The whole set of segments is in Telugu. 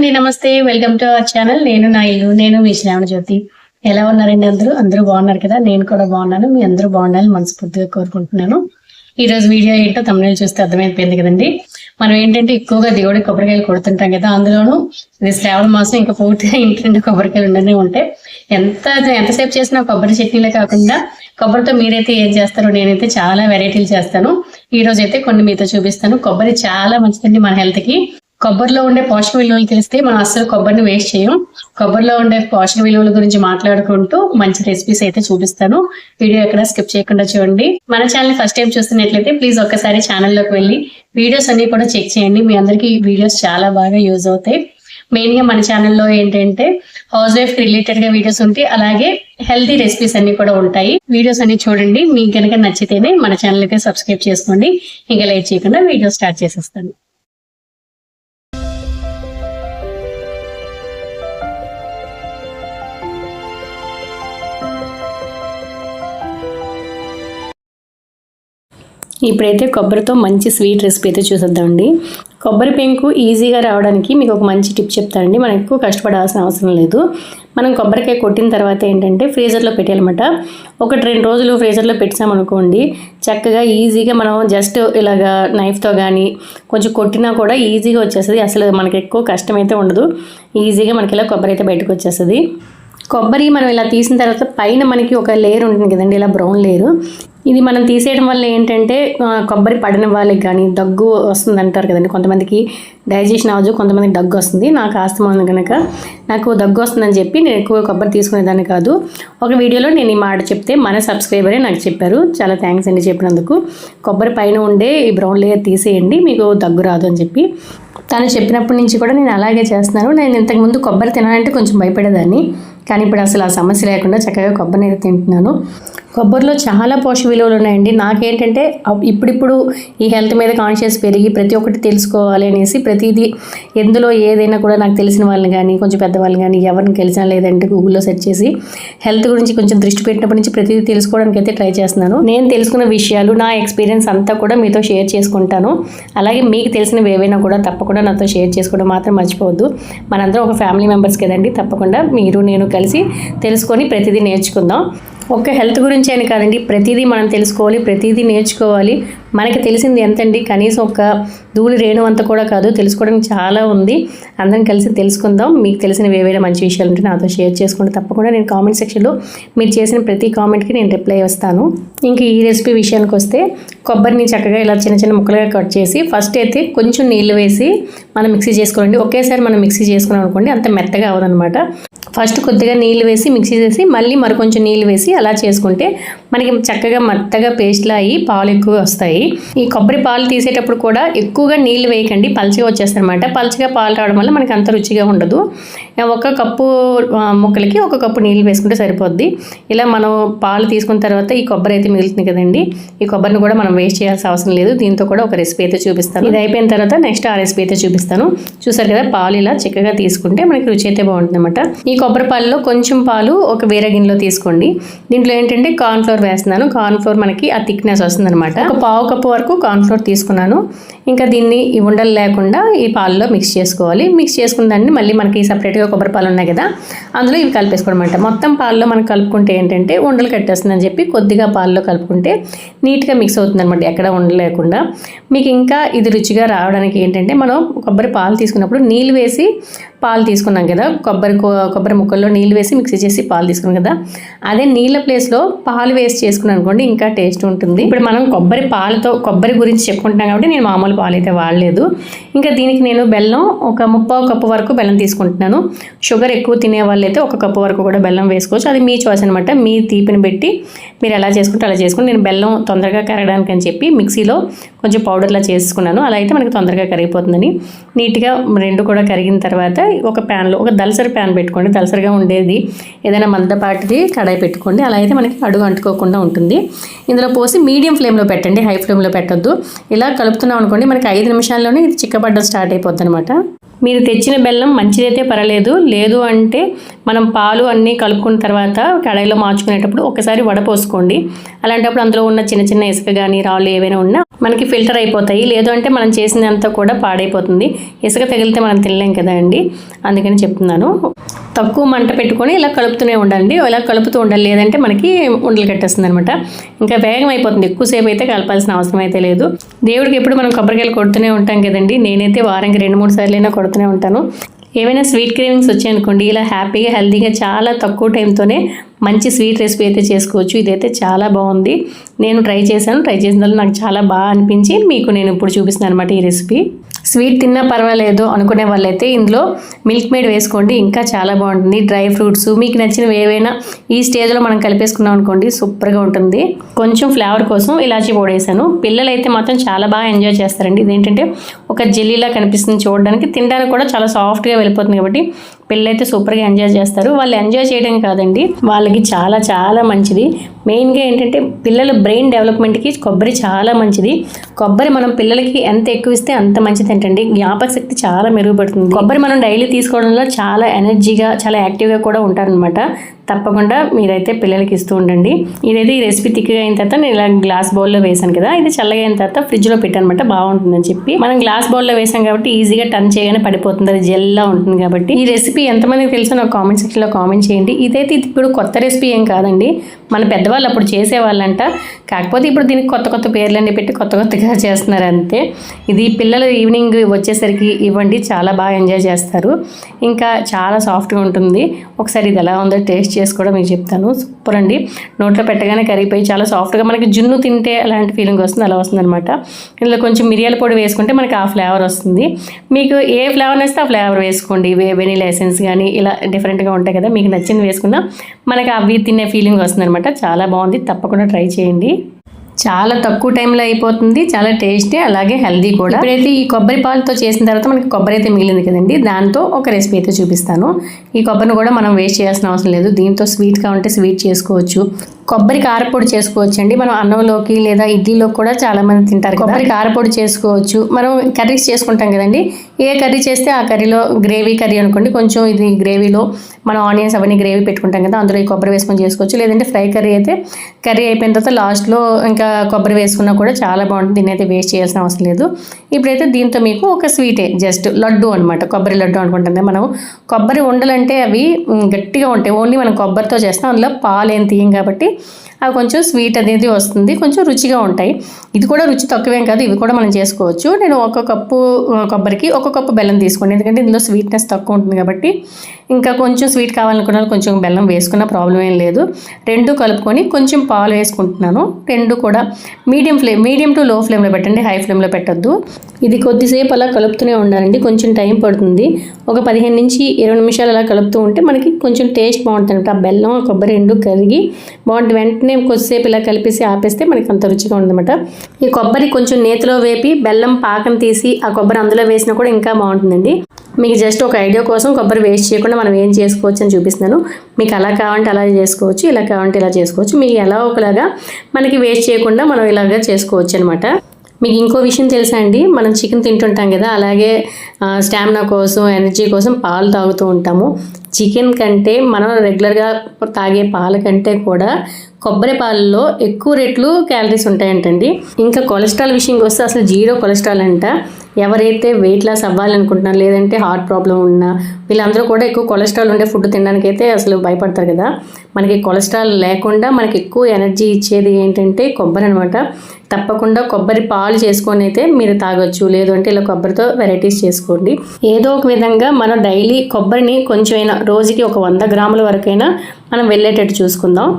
అండి నమస్తే. వెల్కమ్ టు అవర్ ఛానల్ నేను నా ఇల్లు నేను మీ శ్రావణ జ్యోతి ఎలా ఉన్నారండి అందరూ? అందరూ బాగున్నారు కదా? నేను కూడా బాగున్నాను. మీ అందరూ బాగుండాలని మనస్ఫూర్తిగా కోరుకుంటున్నాను. ఈ రోజు వీడియో ఏంటో తమిళ చూస్తే అర్థమైపోయింది కదండి. మనం ఏంటంటే ఎక్కువగా దేవుడి కొబ్బరికాయలు కొడుతుంటాం కదా అందులోనూ ఇది శ్రావణ మాసం ఇంకా పూర్తిగా ఇంటి కొబ్బరికాయలు ఉండనే ఉంటాయి. ఎంత ఎంతసేపు చేసినా కొబ్బరి చట్నీలే కాకుండా కొబ్బరితో మీరైతే ఏం చేస్తారో నేనైతే చాలా వెరైటీలు చేస్తాను. ఈ రోజు అయితే కొన్ని మీతో చూపిస్తాను. కొబ్బరి చాలా మంచిదండి మన హెల్త్కి. కొబ్బరిలో ఉండే పోషక విలువలు తెలిస్తే మనం అస్సలు కొబ్బరిని వేస్ట్ చేయం. కొబ్బరిలో ఉండే పోషక విలువల గురించి మాట్లాడుకుంటూ మంచి రెసిపీస్ అయితే చూపిస్తాను. వీడియో ఎక్కడ స్కిప్ చేయకుండా చూడండి. మన ఛానల్ ఫస్ట్ టైం చూస్తున్నట్లయితే ప్లీజ్ ఒక్కసారి ఛానల్లోకి వెళ్ళి వీడియోస్ అన్ని కూడా చెక్ చేయండి. మీ అందరికీ వీడియోస్ చాలా బాగా యూజ్ అవుతాయి. మెయిన్గా మన ఛానల్లో ఏంటంటే హౌస్ వైఫ్ రిలేటెడ్గా వీడియోస్ ఉంటాయి. అలాగే హెల్తీ రెసిపీస్ అన్ని కూడా ఉంటాయి. వీడియోస్ అన్ని చూడండి. మీకు కనుక నచ్చితేనే మన ఛానల్ అయితే సబ్స్క్రైబ్ చేసుకోండి. ఇంకా లైక్ చేయకుండా వీడియో స్టార్ట్ చేసేస్తాను. ఇప్పుడైతే కొబ్బరితో మంచి స్వీట్ రెసిపీ అయితే చూసేద్దామండి. కొబ్బరి పెంకు ఈజీగా రావడానికి మీకు ఒక మంచి టిప్ చెప్తానండి. మనం ఎక్కువ కష్టపడాల్సిన అవసరం లేదు. మనం కొబ్బరికాయ కొట్టిన తర్వాత ఏంటంటే ఫ్రీజర్లో పెట్టేయాలన్నమాట. ఒకటి రెండు రోజులు ఫ్రీజర్లో పెట్టామనుకోండి చక్కగా ఈజీగా మనం జస్ట్ ఇలాగా నైఫ్తో కానీ కొంచెం కొట్టినా కూడా ఈజీగా వచ్చేస్తుంది. అసలు మనకి ఎక్కువ కష్టం అయితే ఉండదు. ఈజీగా మనకి ఇలా కొబ్బరి అయితే బయటకు వచ్చేస్తుంది. కొబ్బరి మనం ఇలా తీసిన తర్వాత పైన మనకి ఒక లేయర్ ఉంటుంది కదండి ఇలా బ్రౌన్ లేయర్. ఇది మనం తీసేయడం వల్ల ఏంటంటే కొబ్బరి పడిన వాళ్ళకి కానీ దగ్గు వస్తుంది అంటారు కదండి. కొంతమందికి డైజెషన్ అవ్వదు కొంతమందికి దగ్గు వస్తుంది. నాకు ఆస్తమా ఉంది కనుక నాకు దగ్గు వస్తుందని చెప్పి నేను ఎక్కువ కొబ్బరి తీసుకునేదాన్ని కాదు. ఒక వీడియోలో నేను ఈ మాట చెప్తే మన సబ్స్క్రైబరే నాకు చెప్పారు. చాలా థ్యాంక్స్ అండి చెప్పినందుకు. కొబ్బరి పైన ఉండే ఈ బ్రౌన్ లేయర్ తీసేయండి మీకు దగ్గు రాదు అని చెప్పి. తను చెప్పినప్పటి నుంచి కూడా నేను అలాగే చేస్తున్నాను. నేను ఇంతకుముందు కొబ్బరి తినాలంటే కొంచెం భయపడేదాన్ని. కానీ ఇప్పుడు అసలు ఆ సమస్య లేకుండా చక్కగా కొబ్బరి అయితే తింటున్నాను. కొబ్బరిలో చాలా పోషక విలువలు ఉన్నాయండి. నాకేంటంటే ఇప్పుడిప్పుడు ఈ హెల్త్ మీద కాన్షియస్ పెరిగి ప్రతి ఒక్కటి తెలుసుకోవాలి అనేసి ప్రతిదీ ఎందులో ఏదైనా కూడా నాకు తెలిసిన వాళ్ళని కానీ కొంచెం పెద్దవాళ్ళని కానీ ఎవరిని కలిసినా లేదంటే గూగుల్లో సెర్చ్ చేసి హెల్త్ గురించి కొంచెం దృష్టి పెట్టినప్పటి నుంచి ప్రతిదీ తెలుసుకోవడానికి అయితే ట్రై చేస్తున్నాను. నేను తెలుసుకున్న విషయాలు నా ఎక్స్పీరియన్స్ అంతా కూడా మీతో షేర్ చేసుకుంటాను. అలాగే మీకు తెలిసినవి ఏవైనా కూడా తప్పకుండా నాతో షేర్ చేసుకోవడం మాత్రం మర్చిపోవద్దు. మనందరం ఒక ఫ్యామిలీ మెంబర్స్ కదండి తప్పకుండా మీరు నేను కలిసి తెలుసుకొని ప్రతిదీ నేర్చుకుందాం. ఒక్క హెల్త్ గురించి అని కాదండి. ప్రతిదీ మనం తెలుసుకోవాలి ప్రతిదీ నేర్చుకోవాలి. మనకి తెలిసింది ఎంతండి? కనీసం ఒక ధూళి రేణు అంత కూడా కాదు. తెలుసుకోవడానికి చాలా ఉంది. అందరం కలిసి తెలుసుకుందాం. మీకు తెలిసినవి ఏవైనా మంచి విషయాలు ఉంటే నాతో షేర్ చేసుకోండి. తప్పకుండా నేను కామెంట్ సెక్షన్లో మీరు చేసిన ప్రతి కామెంట్కి నేను రిప్లై వస్తాను ఇంక ఈ రెసిపీ విషయానికి వస్తే కొబ్బరిని చక్కగా ఇలా చిన్న చిన్న ముక్కలుగా కట్ చేసి ఫస్ట్ అయితే కొంచెం నీళ్ళు వేసి మనం మిక్సీ చేసుకోండి ఒకేసారి మనం మిక్సీ చేసుకున్నాం అనుకోండి అంత మెత్తగా అవదనమాట ఫస్ట్ కొద్దిగా నీళ్ళు వేసి మిక్సీ చేసి మళ్ళీ మరి కొంచెం నీళ్ళు వేసి అలా చేసుకుంటే మనకి చక్కగా మెత్తగా పేస్ట్లా అయ్యి పాలు ఎక్కువ వస్తాయి. ఈ కొబ్బరి పాలు తీసేటప్పుడు కూడా ఎక్కువగా నీళ్ళు వేయకండి పలచగా వచ్చేస్తారనమాట పలచగా పాలు రావడం వల్ల మనకి అంత రుచిగా ఉండదు. ఒక కప్పు ముక్కలకి ఒక కప్పు నీళ్ళు వేసుకుంటే సరిపోద్ది. ఇలా మనం పాలు తీసుకున్న తర్వాత ఈ కొబ్బరి అయితే మిగులుతుంది కదండి. ఈ కొబ్బరిని కూడా మనం వేస్ట్ చేయాల్సిన అవసరం లేదు. దీంతో కూడా ఒక రెసిపీ అయితే చూపిస్తాను. ఇది అయిపోయిన తర్వాత నెక్స్ట్ ఆ రెసిపీ అయితే చూపిస్తాను. చూసారు కదా పాలు ఇలా చక్కగా తీసుకుంటే మనకి రుచి అయితే బాగుంటుంది అనమాట ఈ కొబ్బరి పాలలో కొంచెం పాలు ఒక వేరే గిన్నెలో తీసుకోండి. దీంట్లో ఏంటంటే కార్న్ ఫ్లోర్ వేస్తున్నాను. కార్న్ ఫ్లోర్ మనకి ఆ థిక్నెస్ వస్తుంది అనమాట ఒక పావు కప్పు వరకు కార్న్ఫ్లోర్ తీసుకున్నాను. ఇంకా దీన్ని ఈ ఉండలు లేకుండా ఈ పాలలో మిక్స్ చేసుకోవాలి. మిక్స్ చేసుకున్న దాన్ని మళ్ళీ మనకి సపరేట్గా కొబ్బరి పాలు ఉన్నాయి కదా అందులో ఇవి కలిపేసుకోవడం మొత్తం పాలలో మనం కలుపుకుంటే ఏంటంటే ఉండలు కట్టేస్తుందని చెప్పి కొద్దిగా పాలలో కలుపుకుంటే నీట్గా మిక్స్ అవుతుంది అనమాట ఎక్కడ ఉండలేకుండా మీకు ఇంకా ఇది రుచిగా రావడానికి ఏంటంటే మనం కొబ్బరి పాలు తీసుకున్నప్పుడు నీళ్ళు వేసి పాలు తీసుకున్నాం కదా కొబ్బరి కొబ్బరి ముక్కల్లో నీళ్ళు వేసి మిక్స్ చేసి పాలు తీసుకున్నాం కదా అదే నీళ్ళ ప్లేస్లో పాలు వేసి చేసుకున్నాం అనుకోండి ఇంకా టేస్ట్ ఉంటుంది. ఇప్పుడు మనం కొబ్బరి పాలతో కొబ్బరి గురించి చెప్పుకుంటున్నాం కాబట్టి నేను మామూలు పాలైతే వాడలేదు. ఇంకా దీనికి నేను బెల్లం ఒక ముప్పావు కప్పు వరకు బెల్లం తీసుకుంటున్నాను. షుగర్ ఎక్కువ తినే వాళ్ళైతే ఒక కప్పు వరకు కూడా బెల్లం వేసుకోవచ్చు. అది మీ చాయిస్ అనమాట మీ తీపిని పెట్టి మీరు ఎలా చేసుకుంటే అలా చేసుకుని నేను బెల్లం తొందరగా కరగడానికి అని చెప్పి మిక్సీలో కొంచెం పౌడర్లా చేసుకున్నాను. అలా అయితే మనకి తొందరగా కరిగిపోతుందని. నీట్గా రెండు కూడా కరిగిన తర్వాత ఒక ప్యాన్లో ఒక దలసరి ప్యాన్ పెట్టుకోండి. దలసరిగా ఉండేది ఏదైనా మందపాటిది కడాయి పెట్టుకోండి. అలా అయితే మనకి అడుగు అంటుకోకుండా ఉంటుంది. ఇందులో పోసి మీడియం ఫ్లేమ్లో పెట్టండి. హై ఫ్లేమ్లో పెట్టొద్దు. ఇలా కలుపుతున్నాం అనుకోండి మనకి ఐదు నిమిషాల్లోనే ఇది చిక్కబడ్డం స్టార్ట్ అయిపోద్ది అనమాట మీరు తెచ్చిన బెల్లం మంచిదైతే పర్వాలేదు లేదు అంటే మనం పాలు అన్నీ కలుపుకున్న తర్వాత కడాయిలో మార్చుకునేటప్పుడు ఒకసారి వడపోసుకోండి అలాంటప్పుడు అందులో ఉన్న చిన్న చిన్న ఇసుక కానీ రాళ్ళు ఏవైనా ఉన్నా మనకి ఫిల్టర్ అయిపోతాయి. లేదు అంటే మనం చేసినంత కూడా పాడైపోతుంది. ఇసుక తగిలితే మనం తినలేం కదా అండి. అందుకని చెప్తున్నాను. తక్కువ మంట పెట్టుకొని ఇలా కలుపుతూనే ఉండండి. ఇలా కలుపుతూ ఉండాలి. లేదంటే మనకి ఉండలు కట్టేస్తుంది అనమాట ఇంకా వేగం అయిపోతుంది. ఎక్కువసేపు అయితే కలపాల్సిన అవసరం అయితే లేదు. దేవుడికి ఎప్పుడు మనం కొబ్బరికాయలు కొడుతూనే ఉంటాం కదండి. నేనైతే వారానికి రెండు మూడు సార్లు అయినా కొడుతూనే ఉంటాను. ఏవైనా స్వీట్ క్రేవింగ్స్ వచ్చాయనుకోండి ఇలా హ్యాపీగా హెల్తీగా చాలా తక్కువ టైంతోనే మంచి స్వీట్ రెసిపీ అయితే చేసుకోవచ్చు. ఇదైతే చాలా బాగుంది. నేను ట్రై చేశాను. ట్రై చేసిన నాకు చాలా బాగా అనిపించి మీకు నేను ఇప్పుడు చూపిస్తున్నాను అనమాట ఈ రెసిపీ స్వీట్ తిన్నా పర్వాలేదు అనుకునే వాళ్ళైతే ఇందులో మిల్క్ మేడ్ వేసుకోండి ఇంకా చాలా బాగుంటుంది. డ్రై ఫ్రూట్స్ మీకు నచ్చినవి ఏవైనా ఈ స్టేజ్లో మనం కలిపేసుకున్నాం అనుకోండి సూపర్గా ఉంటుంది. కొంచెం ఫ్లేవర్ కోసం ఇలాచీ పొడేసాను. వేసాను పిల్లలు అయితే మాత్రం చాలా బాగా ఎంజాయ్ చేస్తారండి. ఇదేంటంటే ఒక జెల్లీలా కనిపిస్తుంది చూడడానికి. తినడానికి కూడా చాలా సాఫ్ట్గా వెళ్ళిపోతుంది కాబట్టి పిల్లలైతే సూపర్గా ఎంజాయ్ చేస్తారు. వాళ్ళు ఎంజాయ్ చేయడం కాదండి వాళ్ళకి చాలా చాలా మంచిది. మెయిన్గా ఏంటంటే పిల్లల బ్రెయిన్ డెవలప్మెంట్కి కొబ్బరి చాలా మంచిది. కొబ్బరి మనం పిల్లలకి ఎంత ఎక్కువ ఇస్తే అంత మంచిది ఏంటండి జ్ఞాపక శక్తి చాలా మెరుగుపడుతుంది. కొబ్బరి మనం డైలీ తీసుకోవడంలో చాలా ఎనర్జీగా చాలా యాక్టివ్గా కూడా ఉంటారనమాట తప్పకుండా మీరైతే పిల్లలకి ఇస్తూ ఉండండి. ఇదైతే ఈ రెసిపీ తిక్కగా అయిన తర్వాత నేను ఇలా గ్లాస్ బౌల్లో వేసాను కదా ఇది చల్లగా అయిన తర్వాత ఫ్రిడ్జ్లో పెట్టానమాట బాగుంటుందని చెప్పి. మనం గ్లాస్ బౌల్లో వేసాం కాబట్టి ఈజీగా టర్న్ చేయగానే పడిపోతుంది అది జెల్లా ఉంటుంది కాబట్టి. ఈ రెసిపీ ఎంతమందికి తెలుసు నాకు కామెంట్ సెక్షన్లో కామెంట్ చేయండి. ఇదైతే ఇది ఇప్పుడు కొత్త రెసిపీ ఏం కాదండి. మన పెద్దవాళ్ళు అప్పుడు చేసేవాళ్ళంట. కాకపోతే ఇప్పుడు దీనికి కొత్త కొత్త పేర్లన్నీ పెట్టి కొత్త కొత్తగా చేస్తున్నారు అంతే. ఇది పిల్లలు ఈవినింగ్ వచ్చేసరికి ఇవ్వండి చాలా బాగా ఎంజాయ్ చేస్తారు. ఇంకా చాలా సాఫ్ట్గా ఉంటుంది. ఒకసారి ఇది ఎలా ఉందో టేస్ట్ చేసి కూడా మీకు చెప్తాను. సూపర్ అండి. నోట్లో పెట్టగానే కరిగిపోయి చాలా సాఫ్ట్గా మనకి జున్ను తింటే అలాంటి ఫీలింగ్ వస్తుంది అలా వస్తుంది అనమాట ఇందులో కొంచెం మిరియాల పొడి వేసుకుంటే మనకి ఆ ఫ్లేవర్ వస్తుంది. మీకు ఏ ఫ్లేవర్ నచ్చితే ఆ ఫ్లేవర్ వేసుకోండి. వెనీలా ఎసెన్స్ కానీ ఇలా డిఫరెంట్గా ఉంటాయి కదా మీకు నచ్చింది వేసుకున్నా మనకి అవి తినే ఫీలింగ్ వస్తుంది అనమాట చాలా బాగుంది. తప్పకుండా ట్రై చేయండి. చాలా తక్కువ టైంలో అయిపోతుంది చాలా టేస్టీ అలాగే హెల్దీ కూడా. ఇప్పుడైతే ఈ కొబ్బరి పాలతో చేసిన తర్వాత మనకి కొబ్బరి అయితే మిగిలింది కదండి దాంతో ఒక రెసిపీ అయితే చూపిస్తాను. ఈ కొబ్బరిని కూడా మనం వేస్ట్ చేయాల్సిన అవసరం లేదు దీంతో స్వీట్గా ఉంటే స్వీట్ చేసుకోవచ్చు. కొబ్బరి కారపొడి చేసుకోవచ్చండి. మనం అన్నంలోకి లేదా ఇడ్లీలో కూడా చాలా మంది తింటారు కొబ్బరి కారపొడి చేసుకోవచ్చు. మనం కర్రీస్ చేసుకుంటాం కదండి. ఏ కర్రీ చేస్తే ఆ కర్రీలో గ్రేవీ కర్రీ అనుకోండి. కొంచెం ఇది గ్రేవీలో మనం ఆనియన్స్ అవన్నీ గ్రేవీ పెట్టుకుంటాం కదా. అందులో ఈ కొబ్బరి వేసుకొని చేసుకోవచ్చు. లేదంటే ఫ్రై కర్రీ అయితే కర్రీ అయిపోయిన తర్వాత లాస్ట్లో ఇంకా కొబ్బరి వేసుకున్నా కూడా చాలా బాగుంటుంది. దీన్ని అయితే వేస్ట్ చేయాల్సిన అవసరం లేదు. ఇప్పుడైతే దీంతో మీకు ఒక స్వీటే జస్ట్ లడ్డు అనమాట కొబ్బరి లడ్డు అనుకుంటుంది మనం. కొబ్బరి ఉండలంటే అవి గట్టిగా ఉంటాయి. ఓన్లీ మనం కొబ్బరితో చేస్తాం. అందులో పాలు ఏం తీయం కాబట్టి అవి కొంచెం స్వీట్ అనేది వస్తుంది. కొంచెం రుచిగా ఉంటాయి. ఇది కూడా రుచి తక్కువేం కాదు. ఇవి కూడా మనం చేసుకోవచ్చు. నేను ఒక కప్పు కొబ్బరికి ఒక కప్పు బెల్లం తీసుకోండి. ఎందుకంటే ఇందులో స్వీట్నెస్ తక్కువ ఉంటుంది కాబట్టి ఇంకా కొంచెం స్వీట్ కావాలనుకున్న కొంచెం బెల్లం వేసుకున్న ప్రాబ్లం ఏం లేదు. రెండు కలుపుకొని కొంచెం పాలు వేసుకుంటున్నాను. రెండు కూడా మీడియం ఫ్లేమ్ మీడియం టు లో ఫ్లేమ్లో పెట్టండి హై ఫ్లేమ్లో పెట్టద్దు. ఇది కొద్దిసేపు అలా కలుపుతూనే ఉండాలండి. కొంచెం టైం పడుతుంది. ఒక పదిహేను నుంచి ఇరవై నిమిషాలు అలా కలుపుతూ ఉంటే మనకి కొంచెం టేస్ట్ బాగుంటుంది. ఆ బెల్లం కొబ్బరి రెండు కరిగి బాగుంటుంది. వెంటనే కొద్దిసేపు ఇలా కలిపేసి ఆపేస్తే మనకి అంత రుచిగా ఉందన్నమాట. ఈ కొబ్బరి కొంచెం నేతిలో వేపి బెల్లం పాకం తీసి ఆ కొబ్బరి అందులో వేసినా కూడా ఇంకా బాగుంటుందండి. మీకు జస్ట్ ఒక ఐడియా కోసం కొబ్బరి వేస్ట్ చేయకుండా మనం ఏం చేసుకోవచ్చు అని చూపిస్తున్నాను. మీకు అలా కావాలంటే అలా చేసుకోవచ్చు ఇలా కావాలంటే ఇలా చేసుకోవచ్చు. మీకు ఎలా ఒకలాగా మనకి వేస్ట్ చేయకుండా మనం ఇలాగా చేసుకోవచ్చు అనమాట మీకు ఇంకో విషయం తెలుసా అండి? మనం చికెన్ తింటుంటాం కదా అలాగే స్టామినా కోసం ఎనర్జీ కోసం పాలు తాగుతూ ఉంటాము. చికెన్ కంటే మనం రెగ్యులర్గా తాగే పాల కంటే కూడా కొబ్బరి పాలలో ఎక్కువ రెట్లు క్యాలరీస్ ఉంటాయంటండి. ఇంకా కొలెస్ట్రాల్ విషయంకి వస్తే అసలు జీరో కొలెస్ట్రాల్ అంట. ఎవరైతే వెయిట్ లాస్ అవ్వాలనుకుంటున్నారు లేదంటే హార్ట్ ప్రాబ్లం ఉన్నా వీళ్ళందరూ కూడా ఎక్కువ కొలెస్ట్రాల్ ఉండే ఫుడ్ తినడానికి అయితే అసలు భయపడతారు కదా. మనకి కొలెస్ట్రాల్ లేకుండా మనకి ఎక్కువ ఎనర్జీ ఇచ్చేది ఏంటంటే కొబ్బరి అనమాట తప్పకుండా కొబ్బరి పాలు చేసుకొని అయితే మీరు తాగొచ్చు. లేదు అంటే ఇలా కొబ్బరితో వెరైటీస్ చేసుకోండి. ఏదో ఒక విధంగా మనం డైలీ కొబ్బరిని కొంచెమైనా రోజుకి ఒక వంద గ్రాముల వరకైనా మనం వెళ్ళేటట్టు చూసుకుందాం.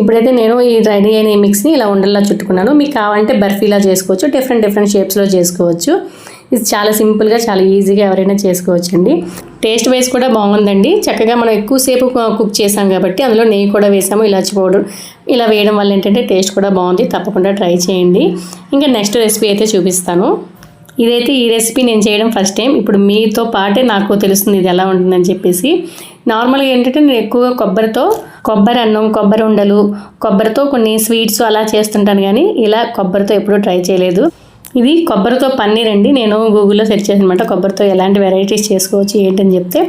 ఇప్పుడైతే నేను ఈ రెడీ అయిన ఈ మిక్స్ని ఇలా ఉండల్లా చుట్టుకున్నాను. మీకు కావాలంటే బర్ఫీలా చేసుకోవచ్చు డిఫరెంట్ డిఫరెంట్ షేప్స్లో చేసుకోవచ్చు. ఇది చాలా సింపుల్గా చాలా ఈజీగా ఎవరైనా చేసుకోవచ్చండి. టేస్ట్ వైజ్ కూడా బాగుందండి. చక్కగా మనం ఎక్కువసేపు కుక్ చేసాం కాబట్టి అందులో నెయ్యి కూడా వేసాము ఇలాచి పౌడర్ ఇలా వేయడం వల్ల ఏంటంటే టేస్ట్ కూడా బాగుంది. తప్పకుండా ట్రై చేయండి. ఇంకా నెక్స్ట్ రెసిపీ అయితే చూపిస్తాను. ఇదైతే ఈ రెసిపీ నేను చేయడం ఫస్ట్ టైం. ఇప్పుడు మీతో పాటే నాకు తెలుస్తుంది ఇది ఎలా ఉంటుందని చెప్పేసి. నార్మల్గా ఏంటంటే నేను ఎక్కువగా కొబ్బరితో కొబ్బరి అన్నం కొబ్బరి ఉండలు కొబ్బరితో కొన్ని స్వీట్స్ అలా చేస్తుంటాను కానీ ఇలా కొబ్బరితో ఎప్పుడూ ట్రై చేయలేదు. ఇది కొబ్బరితో పన్నీర్ అండి నేను గూగుల్లో సెర్చ్ చేసిన అనమాట కొబ్బరితో ఎలాంటి వెరైటీస్ చేసుకోవచ్చు ఏంటని చెప్తే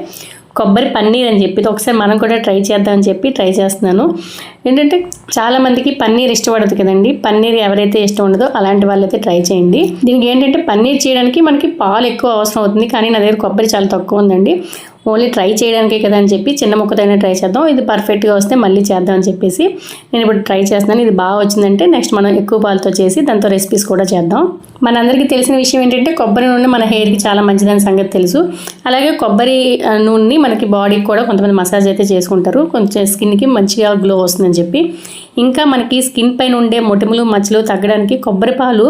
కొబ్బరి పన్నీర్ అని చెప్పి ఒకసారి మనం కూడా ట్రై చేద్దామని చెప్పి ట్రై చేస్తున్నాను. ఏంటంటే చాలామందికి పన్నీర్ ఇష్టపడదు కదండి. పన్నీర్ ఎవరైతే ఇష్టం ఉండదో అలాంటి వాళ్ళైతే ట్రై చేయండి. దీనికి ఏంటంటే పన్నీర్ చేయడానికి మనకి పాలు ఎక్కువ అవసరం అవుతుంది. కానీ నా దగ్గర కొబ్బరి చాలా తక్కువ ఉందండి. ఓన్లీ ట్రై చేయడానికే కదా అని చెప్పి చిన్న ముక్కతోనే ట్రై చేద్దాం. ఇది పర్ఫెక్ట్గా వస్తే మళ్ళీ చేద్దాం అని చెప్పేసి నేను ఇప్పుడు ట్రై చేస్తున్నాను. ఇది బాగా వచ్చిందంటే నెక్స్ట్ మనం ఎక్కువ పాలతో చేసి దాంతో రెసిపీస్ కూడా చేద్దాం. మనందరికీ తెలిసిన విషయం ఏంటంటే కొబ్బరి నూనె మన హెయిర్కి చాలా మంచిదని సంగతి తెలుసు. అలాగే కొబ్బరి నూనెని మనకి బాడీకి కూడా కొంతమంది మసాజ్ అయితే చేసుకుంటారు. కొంచెం స్కిన్కి మంచిగా గ్లో వస్తుందని చెప్పి. ఇంకా మనకి స్కిన్ పైన ఉండే మొటిములు మచ్చలు తగ్గడానికి కొబ్బరి పాలు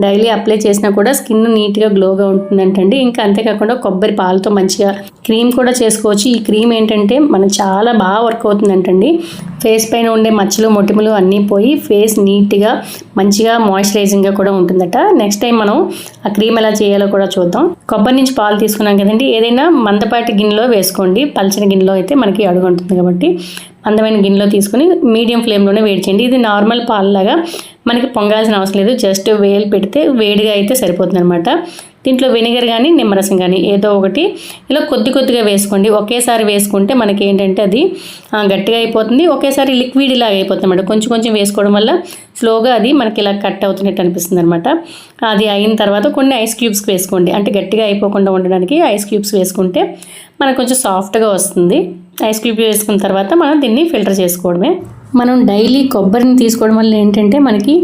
డైలీ అప్లై చేసినా కూడా స్కిన్ నీట్గా గ్లోగా ఉంటుందంటండి. ఇంకా అంతేకాకుండా కొబ్బరి పాలతో మంచిగా క్రీమ్ కూడా చేసుకోవచ్చు. ఈ క్రీమ్ ఏంటంటే మనకు చాలా బాగా వర్క్ అవుతుందంటండి. ఫేస్ పైన ఉండే మచ్చలు మొటిములు అన్నీ పోయి ఫేస్ నీట్గా మంచిగా మాయిశ్చరైజింగ్గా కూడా ఉంటుందట. నెక్స్ట్ టైం మనం ఆ క్రీమ్ ఎలా చేయాలో కూడా చూద్దాం. కొబ్బరి నుంచి పాలు తీసుకున్నాం కదండి. ఏదైనా మందపాటి గిన్నెలో వేసుకోండి. పల్చని గిన్నెలో అయితే మనకి అడుగు ఉంటుంది కాబట్టి. అందమైన గిన్నెలో తీసుకుని మీడియం ఫ్లేమ్లోనే వేడి చేయండి. ఇది నార్మల్ పాలలాగా మనకి పొంగాల్సిన అవసరం లేదు. జస్ట్ వేలు పెడితే వేడిగా అయితే సరిపోతుంది అనమాట దీంట్లో వెనిగర్ కానీ నిమ్మరసం కానీ ఏదో ఒకటి ఇలా కొద్ది కొద్దిగా వేసుకోండి. ఒకేసారి వేసుకుంటే మనకి ఏంటంటే అది గట్టిగా అయిపోతుంది. ఒకేసారి లిక్విడ్ ఇలాగ అయిపోతుంది అనమాట కొంచెం కొంచెం వేసుకోవడం వల్ల స్లోగా అది మనకి ఇలా కట్ అవుతున్నట్టు అనిపిస్తుంది అనమాట అది అయిన తర్వాత కొన్ని ఐస్ క్యూబ్స్ వేసుకోండి. అంటే గట్టిగా అయిపోకుండా ఉండడానికి ఐస్ క్యూబ్స్ వేసుకుంటే మనకు కొంచెం సాఫ్ట్గా వస్తుంది. ఐస్ క్యూబ్ వేసుకున్న తర్వాత మనం దీన్ని ఫిల్టర్ చేసుకోవడమే. మనం డైలీ కొబ్బరిని తీసుకోవడం వల్ల ఏంటంటే మనకి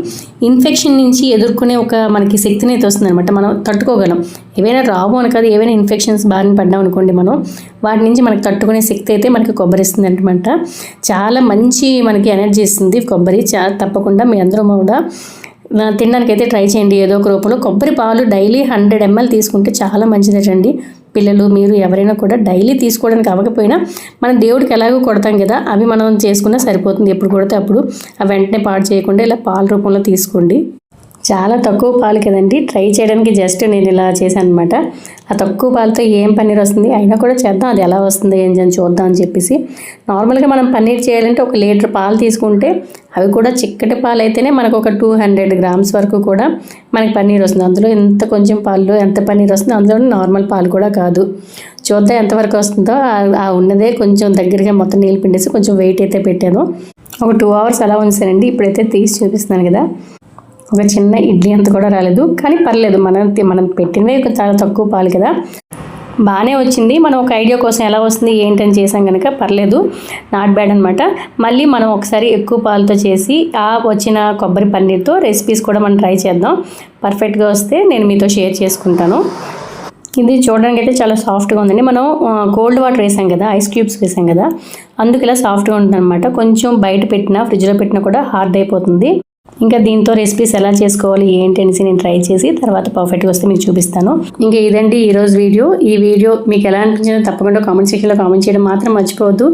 ఇన్ఫెక్షన్ నుంచి ఎదుర్కొనే ఒక మనకి శక్తిని అయితే వస్తుంది అనమాట మనం తట్టుకోగలం. ఏవైనా రావు అని కాదు ఏవైనా ఇన్ఫెక్షన్స్ బారిన పడ్డాం అనుకోండి మనం వాటి నుంచి మనకి తట్టుకునే శక్తి అయితే మనకి కొబ్బరి ఇస్తుంది అనమాట చాలా మంచి మనకి ఎనర్జీ ఇస్తుంది కొబ్బరి. చా తప్పకుండా మీ అందరూ కూడా తినడానికైతే తినడానికి అయితే ట్రై చేయండి. ఏదో ఒక రూపంలో కొబ్బరి పాలు డైలీ హండ్రెడ్ ఎంఎల్ తీసుకుంటే చాలా మంచిదటండి పిల్లలు మీరు ఎవరైనా కూడా డైలీ తీసుకోవడానికి అవ్వకపోయినా మనం దేవుడికి ఎలాగో కొడతాం కదా అవి మనం చేసుకున్నా సరిపోతుంది. ఎప్పుడు కొడితే అప్పుడు అవి వెంటనే పాడు చేయకుండా ఇలా పాల రూపంలో తీసుకోండి. చాలా తక్కువ పాలు కదండి. ట్రై చేయడానికి జస్ట్ నేను ఇలా చేశాను అనమాట ఆ తక్కువ పాలతో ఏం పన్నీర్ వస్తుంది? అయినా కూడా చేద్దాం. అది ఎలా వస్తుంది? ఏం అని చూద్దాం అని చెప్పేసి. నార్మల్గా మనం పన్నీర్ చేయాలంటే ఒక లీటర్ పాలు తీసుకుంటే అవి కూడా చిక్కటి పాలు అయితేనే మనకు ఒక టూ హండ్రెడ్ గ్రామ్స్ వరకు కూడా మనకి పన్నీర్ వస్తుంది. అందులో ఎంత కొంచెం పాలు ఎంత పన్నీర్ వస్తుంది అందులో నార్మల్ పాలు కూడా కాదు. చూద్దాం ఎంతవరకు వస్తుందో. ఆ- ఆ ఉన్నదే కొంచెం దగ్గరగా మొత్తం నీళ్ళు పిండేసి కొంచెం వెయిట్ అయితే పెట్టాను. ఒక టూ అవర్స్ అలా ఉంచానండి ఇప్పుడైతే తీసి చూపిస్తున్నాను కదా. ఒక చిన్న ఇడ్లీ అంత కూడా రాలేదు. కానీ పర్లేదు మనం మనం పెట్టినవి చాలా తక్కువ పాలు కదా. బాగానే వచ్చింది. మనం ఒక ఐడియా కోసం ఎలా వస్తుంది ఏంటని చేసాం కనుక పర్లేదు. నాట్ బ్యాడ్ అనమాట మళ్ళీ మనం ఒకసారి ఎక్కువ పాలతో చేసి ఆ వచ్చిన కొబ్బరి పన్నీర్తో రెసిపీస్ కూడా మనం ట్రై చేద్దాం. పర్ఫెక్ట్గా వస్తే నేను మీతో షేర్ చేసుకుంటాను. ఇది చూడడానికి అయితే చాలా సాఫ్ట్గా ఉందండి. మనం కోల్డ్ వాటర్ వేసాం కదా ఐస్ క్యూబ్స్ వేసాం కదా అందుకు ఇలా సాఫ్ట్గా ఉంటుంది అనమాట కొంచెం బయట పెట్టినా ఫ్రిడ్జ్లో పెట్టినా కూడా హార్డ్ అయిపోతుంది. ఇంకా దీంతో రెసిపీస్ ఎలా చేసుకోవాలి ఏంటి అనేసి నేను ట్రై చేసి తర్వాత పర్ఫెక్ట్గా వస్తే మీకు చూపిస్తాను. ఇంకా ఇదండి ఈరోజు వీడియో ఈ వీడియో మీకు ఎలా అనిపించిందో తప్పకుండా కామెంట్ సెక్షన్లో కామెంట్ చేయడం మాత్రం మర్చిపోవద్దు.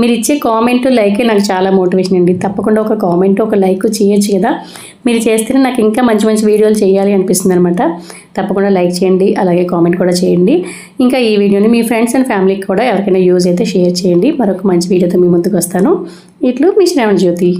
మీరు ఇచ్చే కామెంట్ లైకే నాకు చాలా మోటివేషన్ అండి. తప్పకుండా ఒక కామెంట్ ఒక లైక్ చేయొచ్చు కదా. మీరు చేస్తేనే నాకు ఇంకా మంచి మంచి వీడియోలు చేయాలి అనిపిస్తుంది అనమాట తప్పకుండా లైక్ చేయండి అలాగే కామెంట్ కూడా చేయండి. ఇంకా ఈ వీడియోని మీ ఫ్రెండ్స్ అండ్ ఫ్యామిలీకి కూడా ఎవరికైనా యూజ్ అయితే షేర్ చేయండి. మరొక మంచి వీడియోతో మీ ముందుకు వస్తాను. ఇట్లు మీ శ్రావణ జ్యోతి